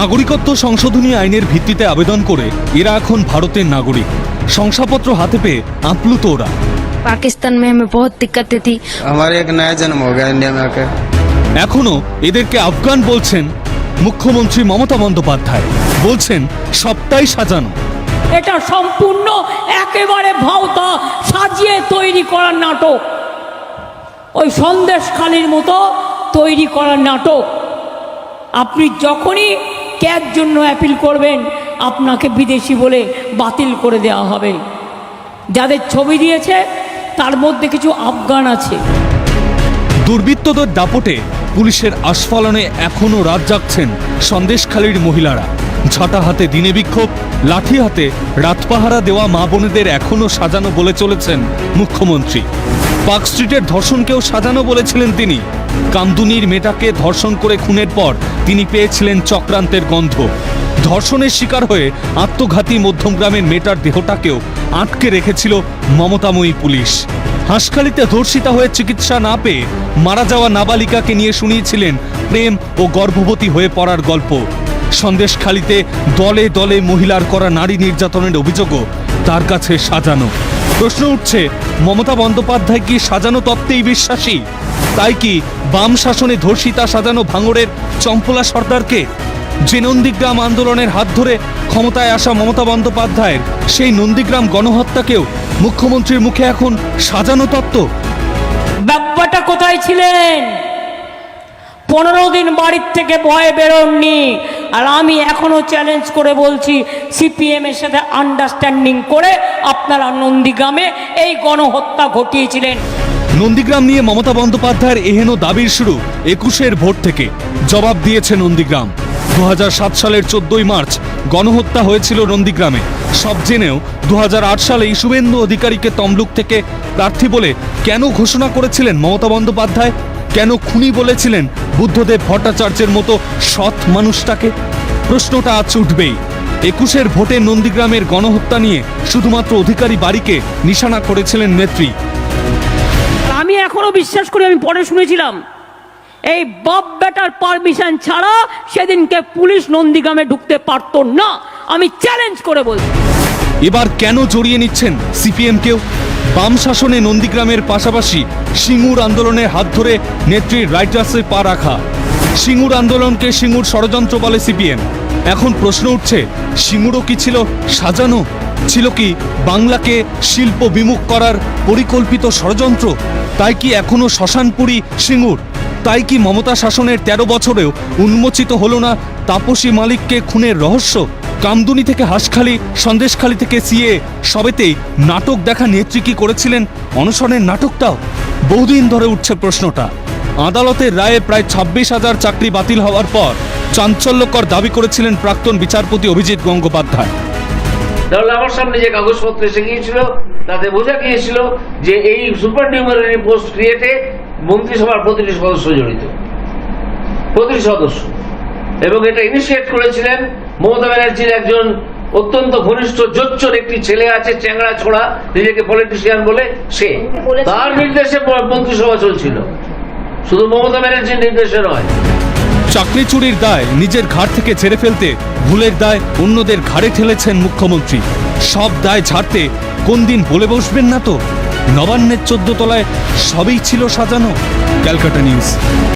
নাগরিকত্ব সংশোধনী আইনের ভিত্তিতে আবেদন করে এরা এখন ভারতের নাগরিক। শংসাপত্র হাতে পেয়ে আপ্লুত ওরা। পাকিস্তান মে হমে বহুত দিক্কত থি। আমার এক নয়া জন্ম হোগা ইন্ডিয়া মে আকে এখনও এদেরকে আফগান বলছেন মুখ্যমন্ত্রী মমতা বন্দ্যোপাধ্যায়। বলছেন সবটাই সাজানো। এটা সম্পূর্ণ একেবারে ভাওতা সাজিয়ে তৈরি করার নাটক। ওই সন্দেশখালীর মতো তৈরি করার নাটক। আপনি যখনই ক্যার জন্য অ্যাপিল করবেন, আপনাকে বিদেশি বলে বাতিল করে দেওয়া হবে। যাদের ছবি দিয়েছে, তার মধ্যে কিছু আফগান আছে। দুর্বৃত্তদের দাপটে পুলিশের আস্ফালনে এখনও রাত জাগছেন সন্দেশখালীর মহিলারা। ঝাঁটা হাতে দিনে বিক্ষোভ, লাঠি হাতে রাত পাহারা দেওয়া মা বোনেদের এখনও সাজানো বলে চলেছেন মুখ্যমন্ত্রী। পার্ক স্ট্রিটের ধর্ষণকেও সাজানো বলেছিলেন তিনি। কামদুনির মেয়েটাকে ধর্ষণ করে খুনের পর তিনি পেয়েছিলেন চক্রান্তের গন্ধ। ধর্ষণের শিকার হয়ে আত্মঘাতী মধ্যমগ্রামের মেয়েটার দেহটাকেও আটকে রেখেছিল মমতাময়ী পুলিশ। হাঁসখালিতে ধর্ষিতা হয়ে চিকিৎসা না পেয়ে মারা যাওয়া নাবালিকাকে নিয়ে শুনিয়েছিলেন প্রেম ও গর্ভবতী হয়ে পড়ার গল্প। সন্দেশখালিতে দলে দলে মহিলার করা নারী নির্যাতনের অভিযোগও তার কাছে সাজানো। প্রশ্ন উঠছে, মমতা বন্দ্যোপাধ্যায় কি সাজানো তত্ত্বেই বিশ্বাসী? তাই কি বাম শাসনে ধর্ষিতা সাজানো ভাঙড়ের চম্পলা সর্দারকে যে নন্দীগ্রাম আন্দোলনের হাত ধরে ক্ষমতায় আসা মমতা বন্দ্যোপাধ্যায়ের সেই নন্দীগ্রাম গণহত্যাকেও মুখ্যমন্ত্রীর মুখে এখন সাজানো তত্ত্ব। ব্যাপারটা কোথায় ছিলেন? পনেরো দিন বাড়ির থেকে ভয়ে বেরোননি। আর আমি এখনও চ্যালেঞ্জ করে বলছি সিপিএম এর সাথে আন্ডারস্ট্যান্ডিং করে আপনারা নন্দীগ্রামে এই গণহত্যা ঘটিয়েছিলেন। নন্দীগ্রাম নিয়ে মমতা বন্দ্যোপাধ্যায়ের এহেন দাবির শুরু একুশের ভোট থেকে। জবাব দিয়েছে নন্দীগ্রাম। দু হাজার সাত সালের চোদ্দই মার্চ গণহত্যা হয়েছিল নন্দীগ্রামে। সব জেনেও দু হাজার আট সালে শুভেন্দু অধিকারীকে তমলুক থেকে প্রার্থী বলে কেন ঘোষণা করেছিলেন মমতা বন্দ্যোপাধ্যায়? কেন খুনি বলেছিলেন বুদ্ধদেব ভট্টাচার্যের মতো সৎ মানুষটাকে? প্রশ্নটা আজ উঠবেই। একুশের ভোটে নন্দীগ্রামের গণহত্যা নিয়ে শুধুমাত্র অধিকারী বাড়িকে নিশানা করেছিলেন নেত্রী। আমি এখনও বিশ্বাস করি, আমি পরে শুনেছিলাম। এই বাপ বেটার পারমিশন ছাড়া সেদিনকে পুলিশ নন্দীগ্রামে ঢুকতে পারতো না। আমি চ্যালেঞ্জ করে বলছি। এবার কেন জড়িয়ে নিচ্ছেন সিপিএমকেও বাম শাসনে নন্দীগ্রামের পাশাপাশি সিঙ্গুর আন্দোলনের হাত ধরে নেত্রীর রাইটার্সে পা রাখা। সিঙ্গুর আন্দোলনকে সিঙ্গুর ষড়যন্ত্র বলে সিপিএম। এখন প্রশ্ন উঠছে, সিঙ্গুরও কি ছিল সাজানো? ছিল কি বাংলাকে শিল্প বিমুখ করার পরিকল্পিত ষড়যন্ত্র? তাই কি এখনও শ্মশানপুরী সিঙ্গুর? তাই কি মমতা শাসনের ১৩ বছরেও উন্মোচিত হল না তাপসী মালিককে খুনের রহস্য? কামদুনি থেকে হাঁসখালি, সন্দেশখালি থেকে সিএ, সবেতেই নাটক দেখা নেত্রী কি করেছিলেন? অনশনের নাটকটাও? বহুদিন ধরে উঠছে প্রশ্নটা। আদালতের রায়ে প্রায় ছাব্বিশ হাজার চাকরি বাতিল হওয়ার পর চাঞ্চল্যকর দাবি করেছিলেন প্রাক্তন বিচারপতি অভিজিৎ গঙ্গোপাধ্যায়। তাহলে আমার সামনে যে কাগজপত্র এসে গিয়েছিল তাতে বোঝা গিয়েছিল যে এই সুপার নিউমারি পোস্ট ক্রিয়েটে মন্ত্রিসভার প্রতিটি সদস্য জড়িত। প্রতিটি সদস্য। এবং এটা ইনিশিয়েট করেছিলেন মমতা ব্যানার্জির একজন অত্যন্ত ঘনিষ্ঠ জোচ্চর একটি ছেলে আছে চ্যাংড়া ছোড়া নিজেকে পলিটিশিয়ান বলে সে। তার নির্দেশে মন্ত্রিসভা চলছিল। শুধু মমতা ব্যানার্জির নির্দেশে নয় চাকরি চুরির দায় নিজের ঘাড় থেকে ছেড়ে ফেলতে, ভুলের দায় অন্যদের ঘাড়ে ঠেলেছেন মুখ্যমন্ত্রী। সব দায় ছাড়তে কোন দিন বলে বসবেন না তো? নবান্নের চোদ্দ তলায় সবই ছিল সাজানো। ক্যালকাটা নিউজ।